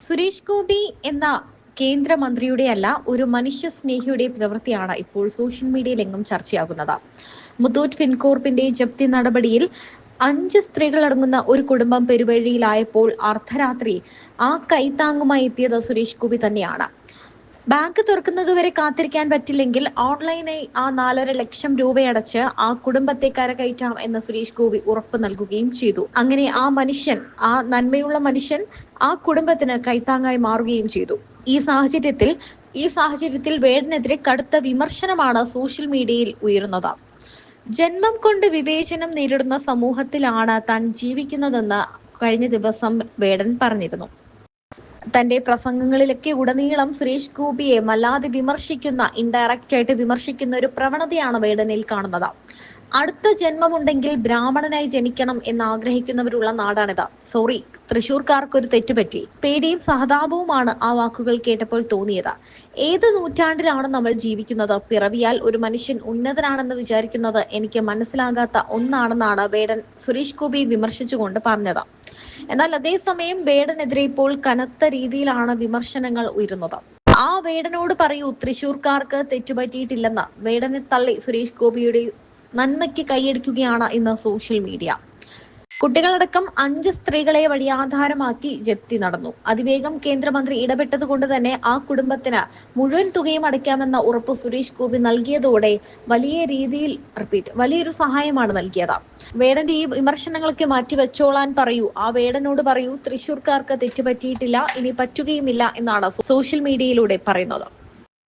സുരേഷ് ഗോപി എന്ന കേന്ദ്രമന്ത്രിയുടെ അല്ല ഒരു മനുഷ്യ സ്നേഹിയുടെ പ്രവൃത്തിയാണ് ഇപ്പോൾ സോഷ്യൽ മീഡിയയിൽ എങ്ങും ചർച്ചയാകുന്നത്. മുത്തൂറ്റ് ഫിൻകോർപ്പിന്റെ ജപ്തി നടപടിയിൽ അഞ്ച് സ്ത്രീകൾ അടങ്ങുന്ന ഒരു കുടുംബം പെരുവഴിയിലായപ്പോൾ അർദ്ധരാത്രി ആ കൈത്താങ്ങുമായി എത്തിയത് സുരേഷ് ഗോപി തന്നെയാണ്. ബാങ്ക് തുറക്കുന്നതുവരെ കാത്തിരിക്കാൻ പറ്റില്ലെങ്കിൽ ഓൺലൈനായി ആ നാലര ലക്ഷം രൂപയടച്ച് ആ കുടുംബത്തെ കരകയറ്റാം എന്ന് സുരേഷ് ഗോപി ഉറപ്പ് നൽകുകയും ചെയ്തു. അങ്ങനെ ആ മനുഷ്യൻ ആ നന്മയുള്ള മനുഷ്യൻ ആ കുടുംബത്തിന് കൈത്താങ്ങായി മാറുകയും ചെയ്തു. ഈ സാഹചര്യത്തിൽ ഈ സാഹചര്യത്തിൽ വേടനെതിരെ കടുത്ത വിമർശനമാണ് സോഷ്യൽ മീഡിയയിൽ ഉയരുന്നത്. ജന്മം കൊണ്ട് വിവേചനം നേരിടുന്ന സമൂഹത്തിലാണ് താൻ ജീവിക്കുന്നതെന്ന് കഴിഞ്ഞ ദിവസം വേടൻ പറഞ്ഞിരുന്നു. തന്റെ പ്രസംഗങ്ങളിലൊക്കെ ഉടനീളം സുരേഷ് ഗോപിയെ വല്ലാതെ വിമർശിക്കുന്ന ഇൻഡയറക്റ്റ് ആയിട്ട് വിമർശിക്കുന്ന ഒരു പ്രവണതയാണ് വേടനിൽ കാണുന്നത്. അടുത്ത ജന്മമുണ്ടെങ്കിൽ ബ്രാഹ്മണനായി ജനിക്കണം എന്ന് ആഗ്രഹിക്കുന്നവരുള്ള നാടാണിത്. സോറി തൃശൂർക്കാർക്ക് ഒരു തെറ്റുപറ്റി. പേടിയും സഹതാപവുമാണ് ആ വാക്കുകൾ കേട്ടപ്പോൾ തോന്നിയത്. ഏത് നൂറ്റാണ്ടിലാണ് നമ്മൾ ജീവിക്കുന്നത്? പിറവിയാൽ ഒരു മനുഷ്യൻ ഉന്നതനാണെന്ന് വിചാരിക്കുന്നത് എനിക്ക് മനസ്സിലാകാത്ത ഒന്നാണെന്നാണ് വേടൻ സുരേഷ് ഗോപി വിമർശിച്ചുകൊണ്ട് പറഞ്ഞത്. എന്നാൽ അതേസമയം വേടനെതിരെ ഇപ്പോൾ കനത്ത രീതിയിലാണ് വിമർശനങ്ങൾ ഉയരുന്നത്. ആ വേടനോട് പറയൂ തൃശൂർക്കാർക്ക് തെറ്റുപറ്റിയിട്ടില്ലെന്ന്. വേടനെ തള്ളി സുരേഷ് ഗോപിയുടെ നന്മയ്ക്ക് കൈയടിക്കുകയാണ് ഇന്ന് സോഷ്യൽ മീഡിയ. കുട്ടികളടക്കം അഞ്ച് സ്ത്രീകളെ വഴിയാധാരമാക്കി ജപ്തി നടന്നു. അതിവേഗം കേന്ദ്രമന്ത്രി ഇടപെട്ടത് കൊണ്ട് തന്നെ ആ കുടുംബത്തിന് മുഴുവൻ തുകയും അടയ്ക്കാമെന്ന ഉറപ്പ് സുരേഷ് ഗോപി നൽകിയതോടെ വലിയ രീതിയിൽ റിപ്പീറ്റ് വലിയൊരു സഹായമാണ് നൽകിയത്. വേടന്റെ ഈ വിമർശനങ്ങളൊക്കെ മാറ്റിവെച്ചോളാൻ പറയൂ. ആ വേടനോട് പറയൂ തൃശൂർക്കാർക്ക് തെറ്റുപറ്റിയിട്ടില്ല ഇനി പറ്റുകയുമില്ല എന്നാണ് സോഷ്യൽ മീഡിയയിലൂടെ പറയുന്നത്.